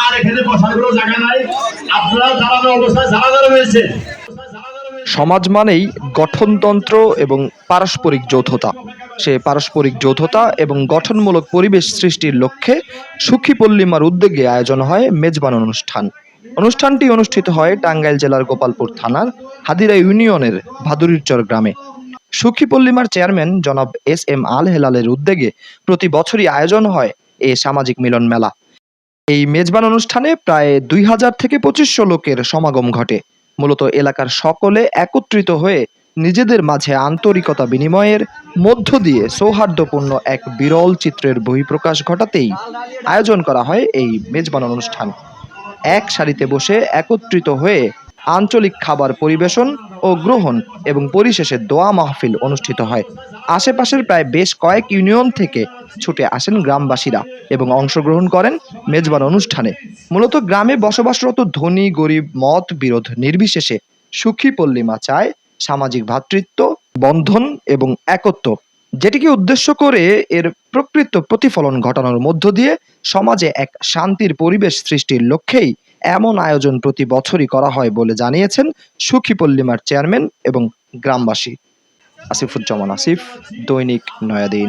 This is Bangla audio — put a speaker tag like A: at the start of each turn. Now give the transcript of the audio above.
A: আর এখানে বসার কোনো জায়গা নাই। আপনারা দাঁড়ানো অবস্থায় যারা যারা রয়েছে।
B: সমাজ মানেই গঠনতন্ত্র এবং পারস্পরিক যৌথতা। সে পারস্পরিক যৌথতা এবং গঠনমূলক পরিবেশ সৃষ্টির লক্ষ্যে সুখী পল্লিমার উদ্যোগে আয়োজন হয় মেজবান অনুষ্ঠান। অনুষ্ঠানটি অনুষ্ঠিত হয় টাঙ্গাইল জেলার গোপালপুর থানার হাদিরা ইউনিয়নের ভাদুরীরচর গ্রামে। সুখী পল্লিমার চেয়ারম্যান জনাব এস এম আল হেলালের উদ্যোগে প্রতি বছরই আয়োজন হয় এ সামাজিক মিলন মেলা। এই মেজবান অনুষ্ঠানে প্রায় দুই হাজার থেকে পঁচিশশো লোকের সমাগম ঘটে। মূলত এলাকার সকলে একত্রিত হয়ে নিজেদের মাঝে আন্তরিকতা বিনিময়ের মধ্য দিয়ে সৌহার্দ্যপূর্ণ এক বিরল চিত্রের বহিঃপ্রকাশ ঘটাতেই আয়োজন করা হয় এই মেজবান অনুষ্ঠান। এক সারিতে বসে একত্রিত হয়ে আঞ্চলিক খাবার পরিবেশন ও গ্রহণ এবং পরিশেষে দোয়া মাহফিল অনুষ্ঠিত হয়। আশেপাশের প্রায় বেশ কয়েক ইউনিয়ন থেকে ছুটে আসেন গ্রামবাসীরা এবং অংশগ্রহণ করেন মেজবান অনুষ্ঠানে। মূলত গ্রামে বসবাসরত ধনী, গরিব, মত, বিরোধ, নির্বিশেষে সুখী পল্লিমা চায় সামাজিক ভ্রাতৃত্ব বন্ধন এবং একত্ব, যেটিকে উদ্দেশ্য করে এর প্রকৃত প্রতিফলন ঘটানোর মধ্য দিয়ে সমাজে এক শান্তির পরিবেশ সৃষ্টির লক্ষ্যেই এমন আয়োজন প্রতি বছরই করা হয় বলে জানিয়েছেন সুখী পল্লিমার চেয়ারম্যান এবং গ্রামবাসী। আসিফুজ্জামান আসিফ, দৈনিক নয়াদিন।